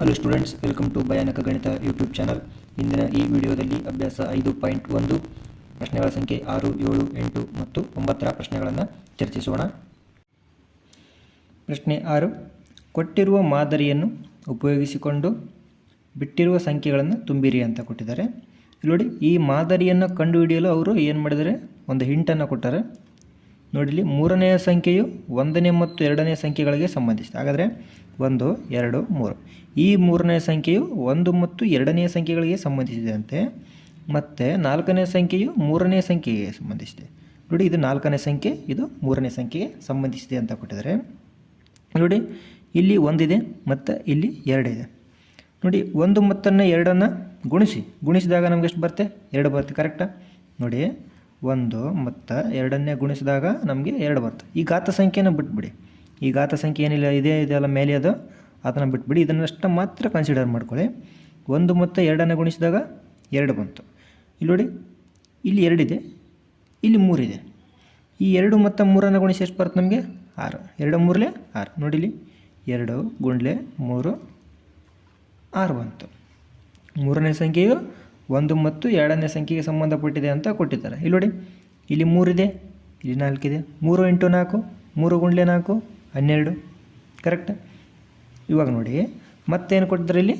Hello students welcome to ಭಯಾನಕ ಗಣಿತ YouTube channel ಇಂದಿನ ಈ ವಿಡಿಯೋದಲ್ಲಿ ಅಭ್ಯಾಸ ಐದು ಪಾಯಿಂಟ್ ಒಂದು, ಪ್ರಶ್ನೆಗಳ ಸಂಖ್ಯೆ ಆರು, ಏಳು, ಎಂಟು ಮತ್ತು ಒಂಬತ್ತರ ಪ್ರಶ್ನೆಗಳನ್ನು ಚರ್ಚಿಸೋಣ. ಪ್ರಶ್ನೆ ಆರು, ಕೊಟ್ಟಿರುವ ಮಾದರಿಯನ್ನು ಉಪಯೋಗಿಸಿಕೊಂಡು ಬಿಟ್ಟಿರುವ ಸಂಖ್ಯೆಗಳನ್ನು ತುಂಬಿರಿ ಅಂತ ಕೊಟ್ಟಿದ್ದಾರೆ. ನೋಡಿ, ಈ ಮಾದರಿಯನ್ನು ಕಂಡುಹಿಡಿಯಲು ಅವರು ಏನು ಮಾಡಿದರೆ ಒಂದು ಹಿಂಟನ್ನು ಕೊಟ್ಟಾರೆ. ನೋಡಿ ಇಲ್ಲಿ ಮೂರನೆಯ ಸಂಖ್ಯೆಯು ಒಂದನೇ ಮತ್ತು ಎರಡನೇ ಸಂಖ್ಯೆಗಳಿಗೆ ಸಂಬಂಧಿಸಿದೆ. ಹಾಗಾದರೆ ಒಂದು, ಎರಡು, ಮೂರು. ಈ ಮೂರನೇ ಸಂಖ್ಯೆಯು ಒಂದು ಮತ್ತು ಎರಡನೇ ಸಂಖ್ಯೆಗಳಿಗೆ ಸಂಬಂಧಿಸಿದಂತೆ ಮತ್ತು ನಾಲ್ಕನೇ ಸಂಖ್ಯೆಯು ಮೂರನೇ ಸಂಖ್ಯೆಗೆ ಸಂಬಂಧಿಸಿದೆ. ನೋಡಿ, ಇದು ನಾಲ್ಕನೇ ಸಂಖ್ಯೆ, ಇದು ಮೂರನೇ ಸಂಖ್ಯೆಗೆ ಸಂಬಂಧಿಸಿದೆ ಅಂತ ಕೊಟ್ಟಿದ್ದಾರೆ. ನೋಡಿ, ಇಲ್ಲಿ ಒಂದಿದೆ ಮತ್ತು ಇಲ್ಲಿ ಎರಡಿದೆ. ನೋಡಿ, ಒಂದು ಮತ್ತನ್ನು ಎರಡನ್ನು ಗುಣಿಸಿ. ಗುಣಿಸಿದಾಗ ನಮಗೆ ಎಷ್ಟು ಬರುತ್ತೆ? ಎರಡು ಬರುತ್ತೆ ಕರೆಕ್ಟಾ ನೋಡಿ ಒಂದು ಮತ್ತು ಎರಡನ್ನೇ ಗುಣಿಸಿದಾಗ ನಮಗೆ ಎರಡು ಬರ್ತದೆ ಈ ಘಾತ ಸಂಖ್ಯೆನ ಬಿಟ್ಬಿಡಿ. ಈ ಘಾತ ಸಂಖ್ಯೆ ಏನಿಲ್ಲ, ಇದೇ ಇದೆಲ್ಲ ಮೇಲೆ ಅದು, ಅದನ್ನು ಬಿಟ್ಬಿಡಿ. ಇದನ್ನಷ್ಟು ಮಾತ್ರ ಕನ್ಸಿಡರ್ ಮಾಡ್ಕೊಳ್ಳಿ. ಒಂದು ಮತ್ತು ಎರಡನ್ನು ಗುಣಿಸಿದಾಗ ಎರಡು ಬಂತು. ಇಲ್ಲಿ ನೋಡಿ, ಇಲ್ಲಿ ಎರಡಿದೆ, ಇಲ್ಲಿ ಮೂರಿದೆ. ಈ ಎರಡು ಮತ್ತು ಮೂರನ್ನು ಗುಣಿಸಿ ಎಷ್ಟು ಬರುತ್ತೆ ನಮಗೆ? ಆರು. ಎರಡು ಮೂರಲೆ ಆರು. ನೋಡಿಲಿ, ಎರಡು ಗುಂಡ್ಲೆ ಮೂರು, ಆರು ಬಂತು. ಮೂರನೇ ಸಂಖ್ಯೆಯು ಒಂದು ಮತ್ತು ಎರಡನೇ ಸಂಖ್ಯೆಗೆ ಸಂಬಂಧಪಟ್ಟಿದೆ ಅಂತ ಕೊಟ್ಟಿದ್ದಾರೆ. ಇಲ್ಲಿ ನೋಡಿ, ಇಲ್ಲಿ ಮೂರಿದೆ ಇಲ್ಲಿ ನಾಲ್ಕಿದೆ ಮೂರು ಇಂಟು ನಾಲ್ಕು, ಮೂರು ಗುಂಡ್ಲೆ ನಾಲ್ಕು, ಹನ್ನೆರಡು. ಕರೆಕ್ಟ್ ಇವಾಗ ನೋಡಿ, ಮತ್ತೇನು ಕೊಟ್ಟಿದ್ದಾರೆ ಇಲ್ಲಿ?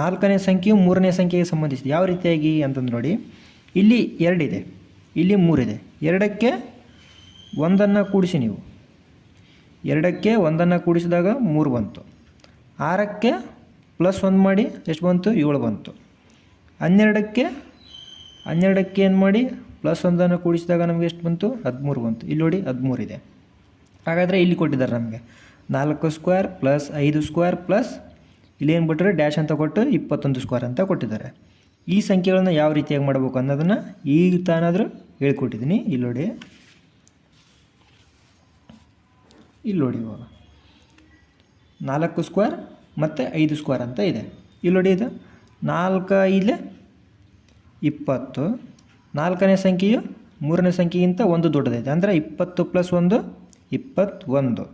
ನಾಲ್ಕನೇ ಸಂಖ್ಯೆಯು ಮೂರನೇ ಸಂಖ್ಯೆಗೆ ಸಂಬಂಧಿಸಿದೆ. ಯಾವ ರೀತಿಯಾಗಿ ಅಂತಂದು ನೋಡಿ, ಇಲ್ಲಿ ಎರಡಿದೆ ಇಲ್ಲಿ ಮೂರಿದೆ ಎರಡಕ್ಕೆ ಒಂದನ್ನು ಕೂಡಿಸಿ ನೀವು. ಎರಡಕ್ಕೆ ಒಂದನ್ನು ಕೂಡಿಸಿದಾಗ ಮೂರು ಬಂತು. ಆರಕ್ಕೆ ಪ್ಲಸ್ ಒಂದು ಮಾಡಿ, ಎಷ್ಟು ಬಂತು? ಏಳು ಬಂತು. ಹನ್ನೆರಡಕ್ಕೆ ಹನ್ನೆರಡಕ್ಕೆ ಏನು ಮಾಡಿ? ಪ್ಲಸ್ ಒಂದನ್ನು ಕೂಡಿಸಿದಾಗ ನಮಗೆ ಎಷ್ಟು ಬಂತು? ಹದಿಮೂರು ಬಂತು. ಇಲ್ಲಿ ನೋಡಿ ಹದಿಮೂರು ಇದೆ. ಹಾಗಾದರೆ ಇಲ್ಲಿ ಕೊಟ್ಟಿದ್ದಾರೆ ನಮಗೆ. ನಾಲ್ಕು ಸ್ಕ್ವೇರ್ ಪ್ಲಸ್ ಐದು ಸ್ಕ್ವೇರ್ ಪ್ಲಸ್ ಇಲ್ಲಿ ಏನು ಬಿಟ್ಟರೆ ಡ್ಯಾಶ್ ಅಂತ ಕೊಟ್ಟು ಇಪ್ಪತ್ತೊಂದು ಸ್ಕ್ವೇರ್ ಅಂತ ಕೊಟ್ಟಿದ್ದಾರೆ. ಈ ಸಂಖ್ಯೆಗಳನ್ನು ಯಾವ ರೀತಿಯಾಗಿ ಮಾಡಬೇಕು ಅನ್ನೋದನ್ನು ಈಗ ತಾನಾದರೂ ಹೇಳ್ಕೊಟ್ಟಿದ್ದೀನಿ. ಇಲ್ಲಿ ನೋಡಿ. ಇಲ್ಲಿ ನೋಡಿ ಇವಾಗ. ನಾಲ್ಕು ಸ್ಕ್ವೇರ್ ಮತ್ತು ಐದು ಸ್ಕ್ವೇರ್ ಅಂತ ಇದೆ. ಇಲ್ಲಿ ನೋಡಿ ಇದು. ನಾಲ್ಕು ಐದಲೆ ಇಪ್ಪತ್ತು, ನಾಲ್ಕನೇ ಸಂಖ್ಯೆಯು ಮೂರನೇ ಸಂಖ್ಯೆಗಿಂತ ಒಂದು ದೊಡ್ಡದಿದೆ ಅಂದರೆ ಇಪ್ಪತ್ತು ಪ್ಲಸ್ ಒಂದು, ಇಪ್ಪತ್ತೊಂದು.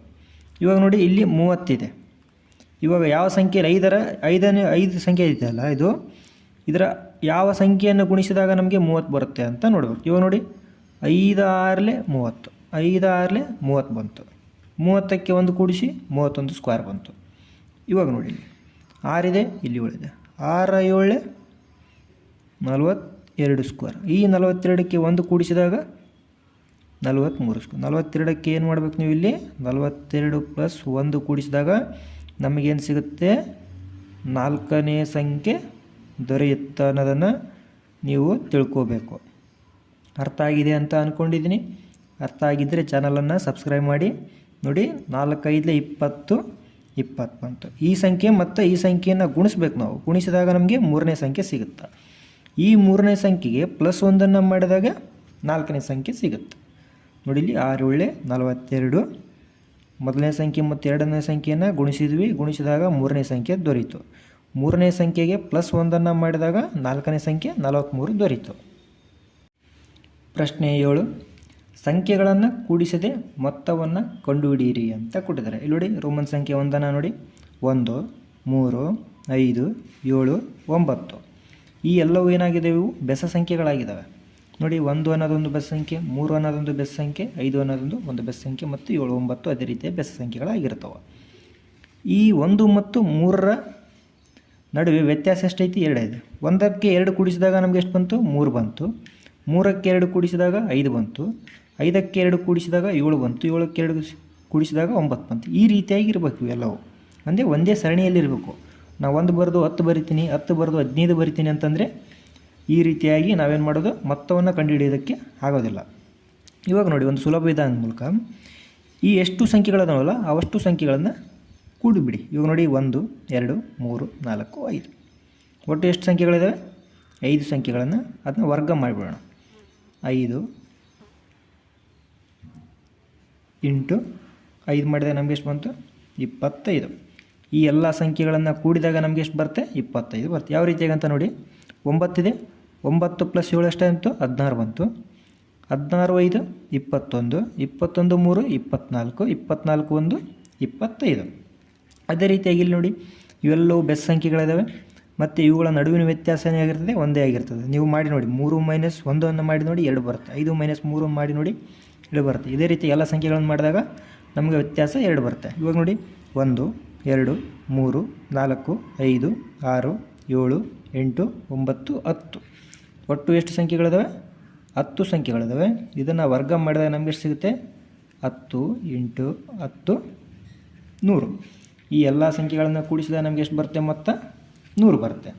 ಇವಾಗ ನೋಡಿ, ಇಲ್ಲಿ ಮೂವತ್ತಿದೆ. ಇವಾಗ ಯಾವ ಸಂಖ್ಯೆಯಲ್ಲಿ ಐದರ, ಐದನೇ, ಐದು ಸಂಖ್ಯೆ ಇದೆಯಲ್ಲ ಇದು? ಇದರ ಯಾವ ಸಂಖ್ಯೆಯನ್ನು ಗುಣಿಸಿದಾಗ ನಮಗೆ ಮೂವತ್ತು ಬರುತ್ತೆ ಅಂತ ನೋಡ್ಬೇಕು. ಇವಾಗ ನೋಡಿ ಐದು ಆರಲೆ ಮೂವತ್ತು. ಐದು ಆರಲೆ ಮೂವತ್ತು ಬಂತು. ಮೂವತ್ತಕ್ಕೆ ಒಂದು ಕೂಡಿಸಿ ಮೂವತ್ತೊಂದು ಸ್ಕ್ವೇರ್ ಬಂತು. ಇವಾಗ ನೋಡಿ ಆರಿದೆ, ಇಲ್ಲಿ ಉಳಿದೆ. ಆರ ಏಳೆ ನಲವತ್ತೆರಡು ಸ್ಕ್ವೇರ್ ಈ ನಲವತ್ತೆರಡಕ್ಕೆ ಒಂದು ಕೂಡಿಸಿದಾಗ ನಲವತ್ತ್ಮೂರು ಸ್ಕ್ವೇರ್ ನಲವತ್ತೆರಡಕ್ಕೆ ಏನು ಮಾಡಬೇಕು ನೀವು ಇಲ್ಲಿ? ನಲವತ್ತೆರಡು ಪ್ಲಸ್ ಒಂದು ಕೂಡಿಸಿದಾಗ ನಮಗೇನು ಸಿಗುತ್ತೆ? ನಾಲ್ಕನೇ ಸಂಖ್ಯೆ ದೊರೆಯುತ್ತೆ ಅನ್ನೋದನ್ನು ನೀವು ತಿಳ್ಕೋಬೇಕು. ಅರ್ಥ ಆಗಿದೆ ಅಂತ ಅಂದ್ಕೊಂಡಿದ್ದೀನಿ ಅರ್ಥ ಆಗಿದ್ದರೆ ಚಾನಲನ್ನು ಸಬ್ಸ್ಕ್ರೈಬ್ ಮಾಡಿ. ನೋಡಿ, ನಾಲ್ಕೈದಲೆ ಇಪ್ಪತ್ತು ಇಪ್ಪತ್ತು ಬಂತು ಈ ಸಂಖ್ಯೆ ಮತ್ತು ಈ ಸಂಖ್ಯೆಯನ್ನು ಗುಣಿಸ್ಬೇಕು ನಾವು. ಗುಣಿಸಿದಾಗ ನಮಗೆ ಮೂರನೇ ಸಂಖ್ಯೆ ಸಿಗುತ್ತೆ? ಈ ಮೂರನೇ ಸಂಖ್ಯೆಗೆ ಪ್ಲಸ್ ಒಂದನ್ನು ಮಾಡಿದಾಗ ನಾಲ್ಕನೇ ಸಂಖ್ಯೆ ಸಿಗುತ್ತೆ. ನೋಡಿ ಇಲ್ಲಿ ಆರು ಒಳ್ಳೆ ನಲವತ್ತೆರಡು. ಮೊದಲನೇ ಸಂಖ್ಯೆ ಮತ್ತು ಎರಡನೇ ಸಂಖ್ಯೆಯನ್ನು ಗುಣಿಸಿದ್ವಿ. ಗುಣಿಸಿದಾಗ ಮೂರನೇ ಸಂಖ್ಯೆ ದೊರೀತು. ಮೂರನೇ ಸಂಖ್ಯೆಗೆ ಪ್ಲಸ್ ಒಂದನ್ನು ಮಾಡಿದಾಗ ನಾಲ್ಕನೇ ಸಂಖ್ಯೆ ನಲವತ್ತ್ಮೂರು ದೊರೀತು. ಪ್ರಶ್ನೆ ಏಳು. ಸಂಖ್ಯೆಗಳನ್ನು ಕೂಡಿಸದೆ ಮೊತ್ತವನ್ನು ಕಂಡುಹಿಡಿಯಿರಿ ಅಂತ ಕೊಟ್ಟಿದ್ದಾರೆ. ಇಲ್ಲಿ ನೋಡಿ ರೋಮನ್ ಸಂಖ್ಯೆ ಒಂದನ್ನು ನೋಡಿ. ಒಂದು, ಮೂರು, ಐದು, ಏಳು, ಒಂಬತ್ತು. ಈ ಎಲ್ಲವೂ ಏನಾಗಿದೆ ಇವು? ಬೆಸ ಸಂಖ್ಯೆಗಳಾಗಿದ್ದಾವೆ. ನೋಡಿ, ಒಂದು ಅನ್ನೋದೊಂದು ಬೆಸ ಸಂಖ್ಯೆ, ಮೂರು ಅನ್ನೋದೊಂದು ಬೆಸ ಸಂಖ್ಯೆ, ಐದು ಅನ್ನೋದೊಂದು ಒಂದು ಬೆಸ ಸಂಖ್ಯೆ ಮತ್ತು ಏಳು ಒಂಬತ್ತು ಅದೇ ರೀತಿಯ ಬೆಸ ಸಂಖ್ಯೆಗಳಾಗಿರ್ತವೆ. ಈ ಒಂದು ಮತ್ತು ಮೂರರ ನಡುವೆ ವ್ಯತ್ಯಾಸ ಎಷ್ಟೈತಿ? ಎರಡೈದು ಒಂದಕ್ಕೆ ಎರಡು ಕೂಡಿಸಿದಾಗ ನಮಗೆ ಎಷ್ಟು ಬಂತು? ಮೂರು ಬಂತು. ಮೂರಕ್ಕೆ ಎರಡು ಕೂಡಿಸಿದಾಗ ಐದು ಬಂತು. ಐದಕ್ಕೆ ಎರಡು ಕೂಡಿಸಿದಾಗ ಏಳು ಬಂತು. ಏಳಕ್ಕೆ ಎರಡು ಕೂಡಿಸಿದಾಗ ಒಂಬತ್ತು ಬಂತು. ಈ ರೀತಿಯಾಗಿ ಇರಬೇಕು ಎಲ್ಲವೂ ಅಂದರೆ ಒಂದೇ ಸರಣಿಯಲ್ಲಿರಬೇಕು. ನಾವು ಒಂದು ಬರೆದು ಹತ್ತು ಬರಿತೀನಿ, ಹತ್ತು ಬರೆದು ಹದಿನೈದು ಬರಿತೀನಿ ಅಂತಂದರೆ ಈ ರೀತಿಯಾಗಿ ನಾವೇನು ಮಾಡೋದು? ಮೊತ್ತವನ್ನು ಕಂಡುಹಿಡಿಯೋದಕ್ಕೆ ಆಗೋದಿಲ್ಲ. ಇವಾಗ ನೋಡಿ, ಒಂದು ಸುಲಭ ವಿಧಾನದ ಮೂಲಕ ಈ ಎಷ್ಟು ಸಂಖ್ಯೆಗಳದಾವಲ್ಲ, ಅವಷ್ಟು ಸಂಖ್ಯೆಗಳನ್ನು ಕೂಡಿಬಿಡಿ. ಇವಾಗ ನೋಡಿ, ಒಂದು, ಎರಡು, ಮೂರು, ನಾಲ್ಕು, ಐದು. ಒಟ್ಟು ಎಷ್ಟು ಸಂಖ್ಯೆಗಳಿದ್ದಾವೆ ಐದು ಸಂಖ್ಯೆಗಳನ್ನು ಅದನ್ನ ವರ್ಗ ಮಾಡಿಬಿಡೋಣ. ಐದು, ಎಂಟು, ಐದು ಮಾಡಿದೆ ನಮಗೆ ಎಷ್ಟು ಬಂತು? ಇಪ್ಪತ್ತೈದು. ಈ ಎಲ್ಲ ಸಂಖ್ಯೆಗಳನ್ನು ಕೂಡಿದಾಗ ನಮಗೆ ಎಷ್ಟು ಬರುತ್ತೆ? ಇಪ್ಪತ್ತೈದು ಬರುತ್ತೆ. ಯಾವ ರೀತಿಯಾಗಿ ಅಂತ ನೋಡಿ ಒಂಬತ್ತಿದೆ ಒಂಬತ್ತು ಪ್ಲಸ್ ಏಳು ಎಷ್ಟಾಯಿತು ಹದಿನಾರು ಬಂತು. ಹದಿನಾರು ಐದು, ಇಪ್ಪತ್ತೊಂದು. ಇಪ್ಪತ್ತೊಂದು ಮೂರು ಇಪ್ಪತ್ತ್ನಾಲ್ಕು ಇಪ್ಪತ್ತ್ನಾಲ್ಕು ಒಂದು, ಇಪ್ಪತ್ತೈದು. ಅದೇ ರೀತಿಯಾಗಿ ಇಲ್ಲಿ ನೋಡಿ. ಇವೆಲ್ಲವೂ ಬೆಸ್ ಸಂಖ್ಯೆಗಳಿದ್ದಾವೆ ಮತ್ತು ಇವುಗಳ ನಡುವಿನ ವ್ಯತ್ಯಾಸ ಆಗಿರ್ತದೆ? ಒಂದೇ ಆಗಿರ್ತದೆ. ನೀವು ಮಾಡಿ ನೋಡಿ. ಮೂರು ಮೈನಸ್ ಒಂದನ್ನು ಮಾಡಿ ನೋಡಿ ಎರಡು ಬರುತ್ತೆ. ಐದು ಮೈನಸ್ ಮೂರು ಮಾಡಿ ನೋಡಿ ಎರಡು ಬರುತ್ತೆ. ಇದೇ ರೀತಿ ಎಲ್ಲ ಸಂಖ್ಯೆಗಳನ್ನು ಮಾಡಿದಾಗ ನಮಗೆ ವ್ಯತ್ಯಾಸ ಎರಡು ಬರುತ್ತೆ. ಇವಾಗ ನೋಡಿ. ಒಂದು ಎರಡು, ಮೂರು, ನಾಲ್ಕು, ಐದು, ಆರು, ಏಳು, ಎಂಟು, ಒಂಬತ್ತು, ಹತ್ತು. ಒಟ್ಟು ಎಷ್ಟು ಸಂಖ್ಯೆಗಳಿದಾವೆ? ಹತ್ತು ಸಂಖ್ಯೆಗಳಿದಾವೆ. ಇದನ್ನು ವರ್ಗ ಮಾಡಿದಾಗ ನಮಗೆ ಎಷ್ಟು ಸಿಗುತ್ತೆ? ಹತ್ತು ಎಂಟು ಹತ್ತು ನೂರು. ಈ ಎಲ್ಲ ಸಂಖ್ಯೆಗಳನ್ನು ಕೂಡಿಸಿದಾಗ ನಮಗೆ ಎಷ್ಟು ಬರುತ್ತೆ ಮೊತ್ತ? ನೂರು ಬರುತ್ತೆ.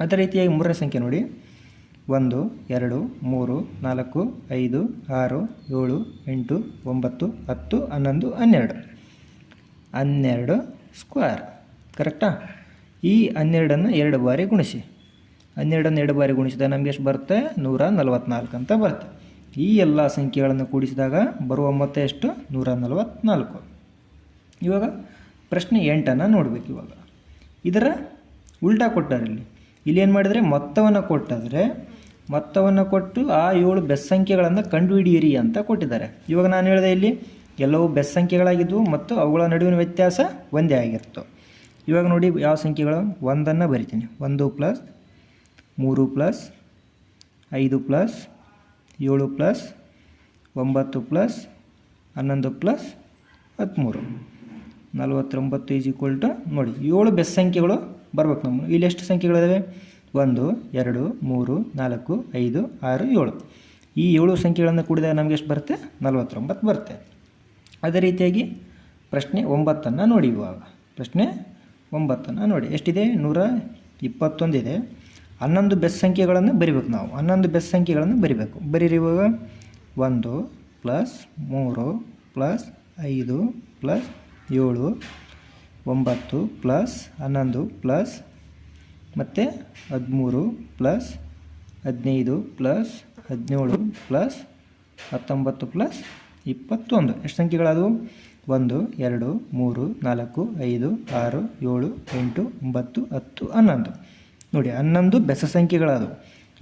ಅದೇ ರೀತಿಯಾಗಿ ಮೂರನೇ ಸಂಖ್ಯೆ ನೋಡಿ. ಒಂದು, ಎರಡು, ಮೂರು, ನಾಲ್ಕು, ಐದು, ಆರು, ಏಳು, ಎಂಟು, ಒಂಬತ್ತು, ಹತ್ತು, ಹನ್ನೊಂದು, ಹನ್ನೆರಡು. ಹನ್ನೆರಡು ಸ್ಕ್ವೇರ್ ಕರೆಕ್ಟಾ ಈ ಹನ್ನೆರಡನ್ನು ಎರಡು ಬಾರಿ ಗುಣಿಸಿ. ಹನ್ನೆರಡನ್ನು ಎರಡು ಬಾರಿ ಗುಣಿಸಿದಾಗ ನಮಗೆ ಎಷ್ಟು ಬರುತ್ತೆ? ನೂರ ನಲವತ್ತ್ನಾಲ್ಕು ಅಂತ ಬರುತ್ತೆ. ಈ ಎಲ್ಲ ಸಂಖ್ಯೆಗಳನ್ನು ಕೂಡಿಸಿದಾಗ ಬರುವ ಮೊತ್ತ ಎಷ್ಟು? ನೂರ ನಲವತ್ತ್ನಾಲ್ಕು ಇವಾಗ ಪ್ರಶ್ನೆ ಎಂಟನ್ನು ನೋಡಬೇಕು ಇವಾಗ. ಇದರ ಉಲ್ಟಾ ಕೊಟ್ಟಾರೆ ಇಲ್ಲಿ. ಇಲ್ಲಿ ಏನು ಮಾಡಿದರೆ ಮೊತ್ತವನ್ನು ಕೊಟ್ಟಾದರೆ, ಮೊತ್ತವನ್ನು ಕೊಟ್ಟು ಆ ಏಳು ಬೆಸ್ ಸಂಖ್ಯೆಗಳನ್ನು ಕಂಡುಹಿಡಿಯಿರಿ ಅಂತ ಕೊಟ್ಟಿದ್ದಾರೆ. ಇವಾಗ ನಾನು ಹೇಳಿದೆ ಇಲ್ಲಿ ಎಲ್ಲವೂ ಬೆಸ್ ಸಂಖ್ಯೆಗಳಾಗಿದ್ದವು ಮತ್ತು ಅವುಗಳ ನಡುವಿನ ವ್ಯತ್ಯಾಸ ಒಂದೇ ಆಗಿತ್ತು. ಇವಾಗ ನೋಡಿ ಯಾವ ಸಂಖ್ಯೆಗಳು? ಒಂದನ್ನು ಬರಿತೀನಿ. ಒಂದು ಪ್ಲಸ್ ಮೂರು ಪ್ಲಸ್ ಐದು ಪ್ಲಸ್ ಏಳು ಪ್ಲಸ್ ಒಂಬತ್ತು ಪ್ಲಸ್ ಹನ್ನೊಂದು ಪ್ಲಸ್ ಹದಿಮೂರು. ನಲವತ್ತೊಂಬತ್ತು ಈಸ್ ಈಕ್ವಲ್ ಟು ನೋಡಿ, ಏಳು ಬೆಸ್ ಸಂಖ್ಯೆಗಳು ಬರ್ಬೇಕು ನಮ್ಮ ಇಲ್ಲಿ ಎಷ್ಟು ಸಂಖ್ಯೆಗಳಿದಾವೆ? ಒಂದು, ಎರಡು, ಮೂರು, ನಾಲ್ಕು, ಐದು, ಆರು, ಏಳು. ಈ ಏಳು ಸಂಖ್ಯೆಗಳನ್ನು ಕೂಡಿದಾಗ ನಮಗೆ ಎಷ್ಟು ಬರುತ್ತೆ? ನಲವತ್ತೊಂಬತ್ತು ಬರುತ್ತೆ. ಅದೇ ರೀತಿಯಾಗಿ ಪ್ರಶ್ನೆ ಒಂಬತ್ತನ್ನು ನೋಡಿ ಇವಾಗ ಪ್ರಶ್ನೆ ಒಂಬತ್ತನ್ನು ನೋಡಿ. ಎಷ್ಟಿದೆ? ನೂರ ಇಪ್ಪತ್ತೊಂದಿದೆ ಹನ್ನೊಂದು ಬೆಸ್ ಸಂಖ್ಯೆಗಳನ್ನು ಬರಿಬೇಕು ನಾವು. ಹನ್ನೊಂದು ಬೆಸ್ ಸಂಖ್ಯೆಗಳನ್ನು ಬರಿಬೇಕು. ಬರೀರಿ ಇವಾಗ. ಒಂದು ಪ್ಲಸ್ ಮೂರು ಪ್ಲಸ್ ಐದು ಪ್ಲಸ್ ಏಳು, ಒಂಬತ್ತು ಪ್ಲಸ್ ಹನ್ನೊಂದು ಪ್ಲಸ್ ಮತ್ತು ಹದಿಮೂರು ಪ್ಲಸ್ ಹದಿನೈದು ಪ್ಲಸ್ ಹದಿನೇಳು ಪ್ಲಸ್ ಹತ್ತೊಂಬತ್ತು ಪ್ಲಸ್ ಇಪ್ಪತ್ತೊಂದು. ಎಷ್ಟು ಸಂಖ್ಯೆಗಳದು ಒಂದು, ಎರಡು, ಮೂರು, ನಾಲ್ಕು, ಐದು, ಆರು, ಏಳು, ಎಂಟು, ಒಂಬತ್ತು, ಹತ್ತು, ಹನ್ನೊಂದು. ನೋಡಿ, ಹನ್ನೊಂದು ಬೆಸ ಸಂಖ್ಯೆಗಳದು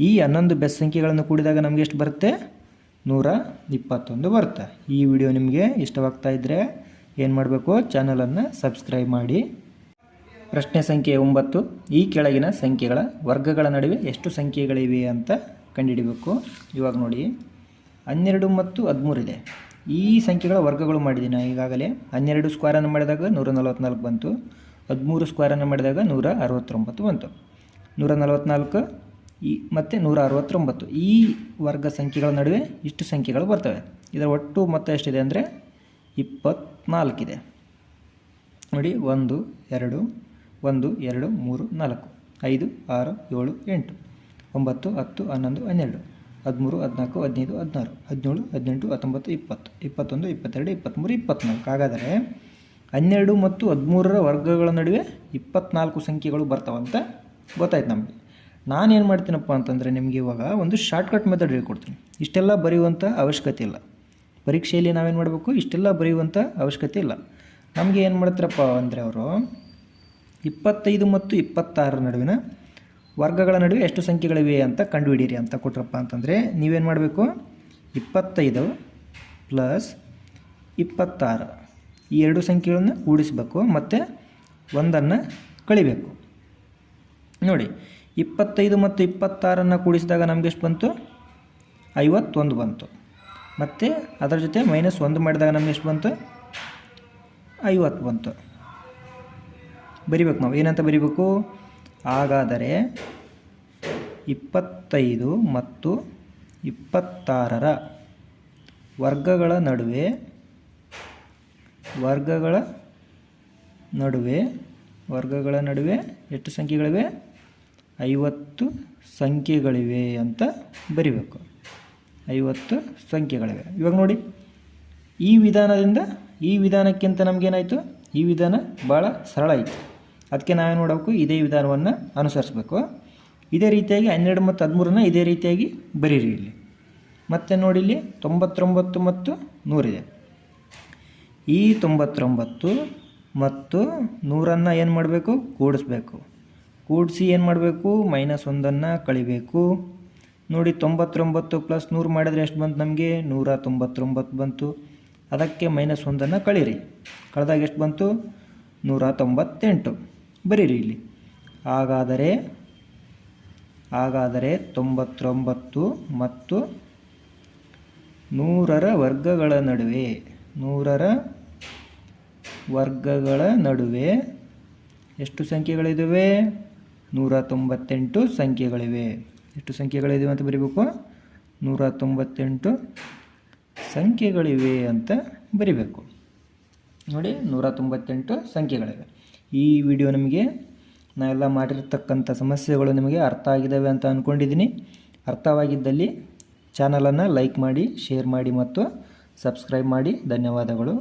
ಈ ಹನ್ನೊಂದು ಬೆಸ ಸಂಖ್ಯೆಗಳನ್ನು ಕೂಡಿದಾಗ ನಮಗೆ ಎಷ್ಟು ಬರುತ್ತೆ? ನೂರ ಇಪ್ಪತ್ತೊಂದು ಬರುತ್ತೆ. ಈ ವಿಡಿಯೋ ನಿಮಗೆ ಇಷ್ಟವಾಗ್ತಾ ಇದ್ದರೆ ಏನು ಮಾಡಬೇಕು? ಚಾನಲನ್ನು ಸಬ್ಸ್ಕ್ರೈಬ್ ಮಾಡಿ. ಪ್ರಶ್ನೆ ಸಂಖ್ಯೆ ಒಂಬತ್ತು. ಈ ಕೆಳಗಿನ ಸಂಖ್ಯೆಗಳ ವರ್ಗಗಳ ನಡುವೆ ಎಷ್ಟು ಸಂಖ್ಯೆಗಳಿವೆ ಅಂತ ಕಂಡುಹಿಡಬೇಕು? ಇವಾಗ ನೋಡಿ. ಹನ್ನೆರಡು ಮತ್ತು ಹದಿಮೂರಿದೆ ಈ ಸಂಖ್ಯೆಗಳ ವರ್ಗಗಳು ಮಾಡಿದ್ದೀನಿ ಈಗಾಗಲೇ. ಹನ್ನೆರಡು ಸ್ಕ್ವಾರನ್ನು ಮಾಡಿದಾಗ ನೂರ ನಲವತ್ತ್ನಾಲ್ಕು ಬಂತು. ಹದಿಮೂರು ಸ್ಕ್ವಾರನ್ನು ಮಾಡಿದಾಗ ನೂರ ಅರವತ್ತೊಂಬತ್ತು ಬಂತು. ನೂರ ನಲವತ್ತ್ನಾಲ್ಕು ಈ ಮತ್ತು ನೂರ ಅರವತ್ತೊಂಬತ್ತು ಈ ವರ್ಗ ಸಂಖ್ಯೆಗಳ ನಡುವೆ ಇಷ್ಟು ಸಂಖ್ಯೆಗಳು ಬರ್ತವೆ. ಇದರ ಒಟ್ಟು ಮೊತ್ತ ಎಷ್ಟಿದೆ ಅಂದರೆ ಇಪ್ಪತ್ತ್ನಾಲ್ಕಿದೆ ನೋಡಿ, ಒಂದು, ಎರಡು ಒಂದು, ಎರಡು, ಮೂರು, ನಾಲ್ಕು, ಐದು, ಆರು, ಏಳು, ಎಂಟು, ಒಂಬತ್ತು, ಹತ್ತು, ಹನ್ನೊಂದು, ಹನ್ನೆರಡು. ಹದಿಮೂರು, ಹದಿನಾಲ್ಕು, ಹದಿನೈದು, ಹದಿನಾರು, ಹದಿನೇಳು, ಹದಿನೆಂಟು, ಹತ್ತೊಂಬತ್ತು, ಇಪ್ಪತ್ತು, ಇಪ್ಪತ್ತೊಂದು, ಇಪ್ಪತ್ತೆರಡು, ಇಪ್ಪತ್ತ್ಮೂರು, ಇಪ್ಪತ್ತ್ನಾಲ್ಕು. ಹಾಗಾದರೆ ಹನ್ನೆರಡು ಮತ್ತು ಹದಿಮೂರರ ವರ್ಗಗಳ ನಡುವೆ ಇಪ್ಪತ್ನಾಲ್ಕು ಸಂಖ್ಯೆಗಳು ಬರ್ತಾವಂತ ಗೊತ್ತಾಯ್ತು ನಮಗೆ. ನಾನೇನು ಮಾಡ್ತೀನಪ್ಪ ಅಂತಂದರೆ ನಿಮಗೆ ಇವಾಗ ಒಂದು ಶಾರ್ಟ್ಕಟ್ ಮೆಥಡ್ ಹೇಳ್ಕೊಡ್ತೀನಿ. ಇಷ್ಟೆಲ್ಲ ಬರೆಯುವಂಥ ಅವಶ್ಯಕತೆ ಇಲ್ಲ. ಪರೀಕ್ಷೆಯಲ್ಲಿ ನಾವೇನು ಮಾಡಬೇಕು? ಇಷ್ಟೆಲ್ಲ ಬರೆಯುವಂಥ ಅವಶ್ಯಕತೆ ಇಲ್ಲ. ನಮಗೆ ಏನು ಮಾಡ್ತಾರಪ್ಪ ಅಂದರೆ ಅವರು ಇಪ್ಪತ್ತೈದು ಮತ್ತು ಇಪ್ಪತ್ತಾರರ ನಡುವಿನ ವರ್ಗಗಳ ನಡುವೆ ಎಷ್ಟು ಸಂಖ್ಯೆಗಳಿವೆ ಅಂತ ಕಂಡುಹಿಡಿಯಿರಿ ಅಂತ ಕೊಟ್ರಪ್ಪ ಅಂತಂದರೆ ನೀವೇನು ಮಾಡಬೇಕು? ಇಪ್ಪತ್ತೈದು ಪ್ಲಸ್ ಇಪ್ಪತ್ತಾರು. ಈ ಎರಡು ಸಂಖ್ಯೆಗಳನ್ನು ಕೂಡಿಸಬೇಕು ಮತ್ತು ಒಂದನ್ನು ಕಳಿಬೇಕು. ನೋಡಿ, ಇಪ್ಪತ್ತೈದು ಮತ್ತು ಇಪ್ಪತ್ತಾರನ್ನು ಕೂಡಿಸಿದಾಗ ನಮಗೆ ಎಷ್ಟು ಬಂತು? ಐವತ್ತೊಂದು ಬಂತು. ಮತ್ತು ಅದರ ಜೊತೆ ಮೈನಸ್ ಒಂದು ಮಾಡಿದಾಗ ನಮಗೆ ಎಷ್ಟು ಬಂತು? ಐವತ್ತು ಬಂತು. ಬರಿಬೇಕು ನಾವು. ಏನಂತ ಬರಿಬೇಕು? ಹಾಗಾದರೆ ಇಪ್ಪತ್ತೈದು ಮತ್ತು ಇಪ್ಪತ್ತಾರರ ವರ್ಗಗಳ ನಡುವೆ ವರ್ಗಗಳ ನಡುವೆ ವರ್ಗಗಳ ನಡುವೆ ಎಷ್ಟು ಸಂಖ್ಯೆಗಳಿವೆ? ಐವತ್ತು ಸಂಖ್ಯೆಗಳಿವೆ ಅಂತ ಬರಿಬೇಕು. ಐವತ್ತು ಸಂಖ್ಯೆಗಳಿವೆ. ಇವಾಗ ನೋಡಿ, ಈ ವಿಧಾನದಿಂದ ಈ ವಿಧಾನಕ್ಕಿಂತ ನಮಗೇನಾಯಿತು? ಈ ವಿಧಾನ ಭಾಳ ಸರಳ ಆಯಿತು. ಅದಕ್ಕೆ ನಾವೇನು ಮಾಡಬೇಕು? ಇದೇ ವಿಧಾನವನ್ನು ಅನುಸರಿಸಬೇಕು. ಇದೇ ರೀತಿಯಾಗಿ ಹನ್ನೆರಡು ಮತ್ತು ಹದಿಮೂರನ್ನ ಇದೇ ರೀತಿಯಾಗಿ ಬರೀರಿ ಇಲ್ಲಿ. ಮತ್ತು ನೋಡಿ ಇಲ್ಲಿ ತೊಂಬತ್ತೊಂಬತ್ತು ಮತ್ತು ನೂರಿದೆ. ಈ ತೊಂಬತ್ತೊಂಬತ್ತು ಮತ್ತು ನೂರನ್ನು ಏನು ಮಾಡಬೇಕು? ಕೂಡಿಸ್ಬೇಕು. ಕೂಡಿಸಿ ಏನು ಮಾಡಬೇಕು? ಮೈನಸ್ ಒಂದನ್ನು ಕಳಿಬೇಕು. ನೋಡಿ ತೊಂಬತ್ತೊಂಬತ್ತು ಪ್ಲಸ್ ನೂರು ಮಾಡಿದರೆ ಎಷ್ಟು ಬಂತು ನಮಗೆ? ನೂರ ತೊಂಬತ್ತೊಂಬತ್ತು ಬಂತು. ಅದಕ್ಕೆ ಮೈನಸ್ ಒಂದನ್ನು ಕಳೀರಿ. ಕಳೆದಾಗ ಎಷ್ಟು ಬಂತು? ನೂರ ತೊಂಬತ್ತೆಂಟು. ಬರೀರಿ ಇಲ್ಲಿ. ಹಾಗಾದರೆ ಹಾಗಾದರೆ ತೊಂಬತ್ತೊಂಬತ್ತು ಮತ್ತು ನೂರರ ವರ್ಗಗಳ ನಡುವೆ, ನೂರರ ವರ್ಗಗಳ ನಡುವೆ ಎಷ್ಟು ಸಂಖ್ಯೆಗಳಿದ್ದಾವೆ ನೂರ ತೊಂಬತ್ತೆಂಟು ಸಂಖ್ಯೆಗಳಿವೆ. ಎಷ್ಟು ಸಂಖ್ಯೆಗಳಿವೆ ಅಂತ ಬರಿಬೇಕು? ನೂರ ತೊಂಬತ್ತೆಂಟು ಸಂಖ್ಯೆಗಳಿವೆ ಅಂತ ಬರಿಬೇಕು. ನೋಡಿ, ನೂರ ತೊಂಬತ್ತೆಂಟು ಸಂಖ್ಯೆಗಳಿವೆ. ಈ ವಿಡಿಯೋ ನಿಮಗೆ ನಾವೆಲ್ಲ ಮಾಡಿರ್ತಕ್ಕಂಥ ಸಮಸ್ಯೆಗಳು ನಿಮಗೆ ಅರ್ಥ ಆಗಿದ್ದಾವೆ ಅಂತ ಅಂದ್ಕೊಂಡಿದ್ದೀನಿ ಅರ್ಥವಾಗಿದ್ದಲ್ಲಿ ಚಾನಲನ್ನು ಲೈಕ್ ಮಾಡಿ, ಶೇರ್ ಮಾಡಿ ಮತ್ತು ಸಬ್ಸ್ಕ್ರೈಬ್ ಮಾಡಿ. ಧನ್ಯವಾದಗಳು.